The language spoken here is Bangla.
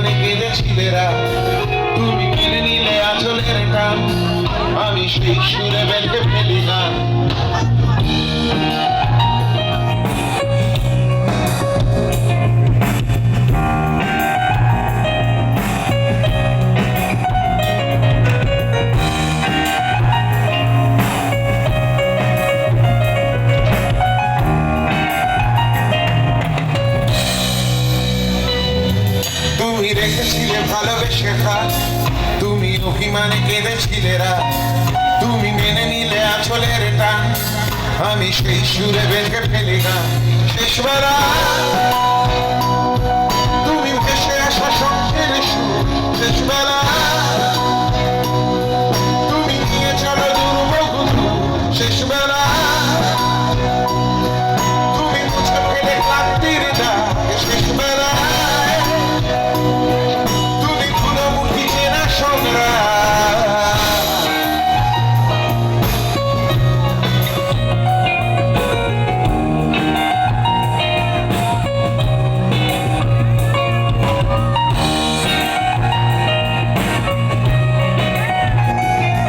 যেখানে কেঁদেছিলে রাত তুমি কিনে নিলে আচলের কান আমি সেই সুরে বেঁধে ফেলি গান রেখেছিলে ভালোবেসে খা তুমি অভিমানে কেঁদেছিলে রাত। তুমি মেনে নিলে আছলের টান। আমি সেই সুরে বেঁধে ফেলি না শেষবেলা